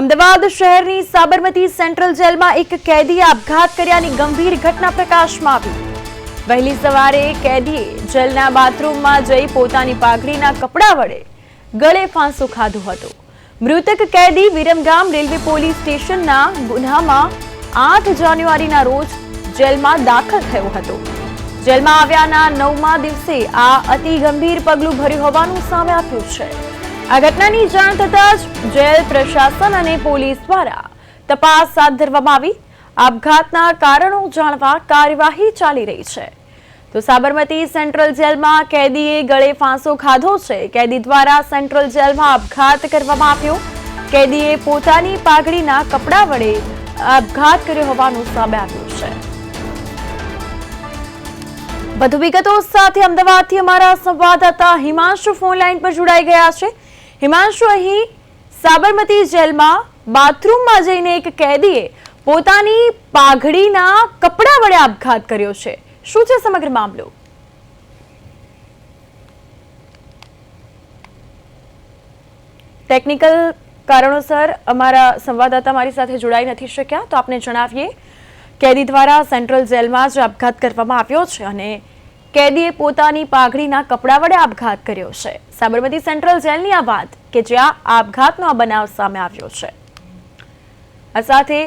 અમદાવાદ શહેરની સાબરમતી સેન્ટ્રલ જેલમાં એક કેદીએ આપઘાત કર્યાની ગંભીર ઘટના પ્રકાશમાં આવી. વહેલી સવારે કેદીએ જેલના બાથરૂમમાં જઈ પોતાની પાઘડીના કપડા વડે ગળે ફાંસો ખાધો હતો. મૃતક કેદી વિરમગામ રેલવે પોલીસ સ્ટેશનના ગુન્હામાં આઠ જાન્યુઆરીના રોજ જેલમાં દાખલ થયો હતો. જેલમાં આવ્યાના નવમા દિવસે આ અતિ ગંભીર પગલું ભર્યું હોવાનું સામે આવ્યું છે. આ ઘટનાની જાણ થતાં જ જેલ પ્રશાસન અને પોલીસ દ્વારા તપાસ હાથ ધરવામાં આવી. આપઘાતના કારણો જાણવા કાર્યવાહી ચાલી રહી છે. તો સાબરમતી સેન્ટ્રલ જેલમાં કેદીએ ગળે ફાંસો ખાધો છે. કેદી દ્વારા સેન્ટ્રલ જેલમાં આપઘાત કરવામાં આવ્યો. કેદીએ પોતાની પાઘડીના કપડા વડે આપઘાત કર્યો હોવાનું સામે આવ્યું છે. વધુ વિગતો સાથે અમદાવાદથી અમારા સંવાદદાતા હિમાંશુ ફોન લાઈન પર જોડાઈ ગયા છે. હિમાંશુ અહીં સાબરમતી જેલમાં બાથરૂમમાં જઈને એક કેદીએ પોતાની પાઘડીના કપડા વડે આપઘાત કર્યો છે. શું છે સમગ્ર મામલો? ટેકનિકલ કારણોસર અમારા સંવાદદાતા મારી સાથે જોડાઈ નથી શક્યા, તો આપને જણાવીએ, કેદી દ્વારા સેન્ટ્રલ જેલમાં જ આપઘાત કરવામાં આવ્યો છે અને કેદીએ પોતાની પાઘડીના કપડા વડે આપઘાત કર્યો છે. સાબરમતી સેન્ટ્રલ જેલની આ વાત કે જ્યાં આપઘાતનો આ બનાવ સામે આવ્યો છે. આ સાથે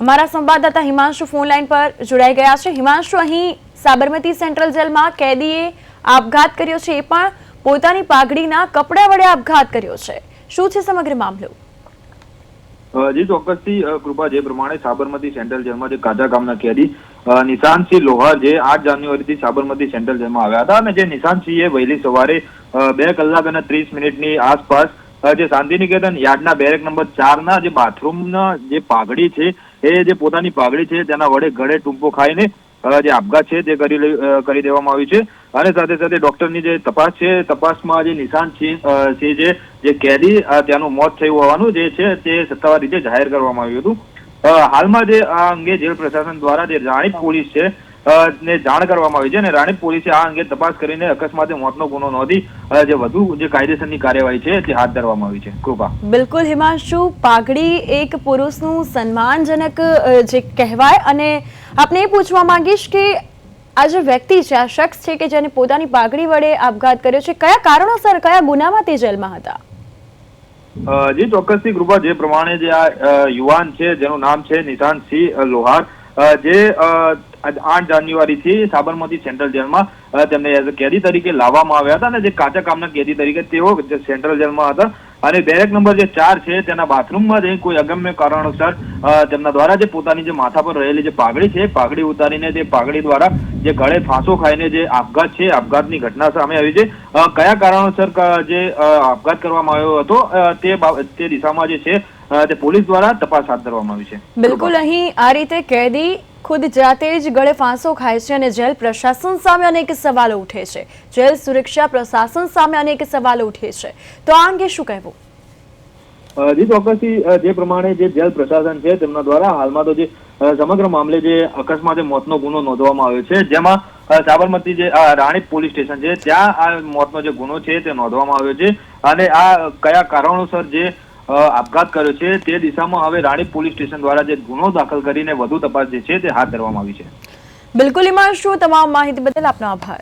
અમારા સંવાદદાતા હિમાંશુ ફોન લાઈન પર જોડાઈ ગયા છે. હિમાંશુ, અહીં સાબરમતી સેન્ટ્રલ જેલમાં કેદીએ આપઘાત કર્યો છે, એ પણ પોતાની પાઘડીના કપડા વડે આપઘાત કર્યો છે. શું છે સમગ્ર મામલો? જી, ચોક્કસથી કૃપા જે પ્રમાણે સાબરમતી સેન્ટ્રલ જેલમાં જે કાજા ગામના કેદી નિશાંતસિંહ લોહાર જે આઠ જાન્યુઆરીથી સાબરમતી સેન્ટ્રલ જેલમાં આવ્યા હતા અને જે નિશાંતસિંહે વહેલી સવારે બે કલાક અને ત્રીસ મિનિટની આસપાસ જે શાંતિનિકેતન યાર્ડના બેરેક નંબર ચારના જે બાથરૂમના જે પાઘડી છે, એ જે પોતાની પાઘડી છે, તેના વડે ગળે ટૂંપો ખાઈને જે આપઘાત છે તે કરી કરી દેવામાં આવ્યું છે. અને સાથે સાથે ડોક્ટરની જે તપાસ છે, તપાસમાં જે સિંહ સિંહ જે કેદી ત્યાંનું મોત થયું હોવાનું જે છે, તે સત્તાવાર રીતે જાહેર કરવામાં આવ્યું હતું. હાલમાં જે આ અંગે જેલ પ્રશાસન દ્વારા જે રાણીપ પોલીસ છે ને જાણ કરવામાં આવી છે અને રાણીપ પોલીસે આ અંગે તપાસ કરીને અકસ્માતે મોતનો ગુનો નોંધી જે વધુ જે કાયદેસરની કાર્યવાહી છે તે હાથ ધરવામાં આવી છે. કૃપા. બિલકુલ, હિમાંશુ. પાઘડી એક પુરુષનું સન્માનજનક જે કહેવાય અને આપને એ પૂછવા માંગીશ કે આ જે વ્યક્તિ છે, આ શખ્સ છે કે જેને પોતાની પાઘડી વડે આપઘાત કર્યો છે, કયા કારણોસર, કયા ગુનામાં તે જેલમાં હતા? જી ચોક્કસથી કૃપા, જે પ્રમાણે જે આ યુવાન છે, જેનું નામ છે નિશાંત સિંહ લોહાર જે આઠ આઠ જાન્યુઆરીથી સાબરમતી સેન્ટ્રલ જેલમાં તેમને એઝ કેદી તરીકે લાવવામાં આવ્યા હતા અને જે કાચા કામના કેદી તરીકે તેઓ સેન્ટ્રલ જેલમાં હતા અને બેરેક નંબર જે ચાર છે, તેના બાથરૂમમાં જ કોઈ અગમ્ય કારણોસર તેમના દ્વારા જે પોતાની જે માથા પર રહેલી જે પાઘડી છે, પાઘડી ઉતારીને તે પાઘડી દ્વારા જે ગળે ફાંસો ખાઈને જે આપઘાત છે, આપઘાતની ઘટના સામે આવી છે. કયા કારણોસર જે આપઘાત કરવામાં આવ્યો હતો તે દિશામાં જે છે તે પોલીસ દ્વારા તપાસ હાથ ધરવામાં આવી છે. બિલકુલ અહીં આ રીતે કેદી ખુદ જાતે જ ગળે ફાંસો ખાય છે અને જેલ પ્રશાસન સામે અનેક સવાલો ઉઠે છે. જેલ સુરક્ષા પ્રશાસન સામે અનેક સવાલો ઉઠે છે. તો આ અંગે શું કહેવું? જે ચોક્કસથી જે પ્રમાણે જે જેલ પ્રશાસન છે તેમના દ્વારા હાલમાં તો જે સમગ્ર મામલે જે અકસ્માતે મોતનો ગુનો નોંધવામાં આવ્યો છે જેમાં સાબરમતી જે રાણીપ પોલીસ સ્ટેશન છે ત્યાં આ મોતનો જે ગુનો છે તે નોંધવામાં આવ્યો છે. અને આ કયા કારણોસર જે આપઘાત કર્યો છે. તે દિશામાં હવે રાણીપ પોલીસ સ્ટેશન દ્વારા જે ગુનો દાખલ કરીને વધુ તપાસ જે છે તે હાથ ધરવામાં આવી છે. બિલકુલ હિમાંશુ, તમામ માહિતી બદલ આપનો આભાર.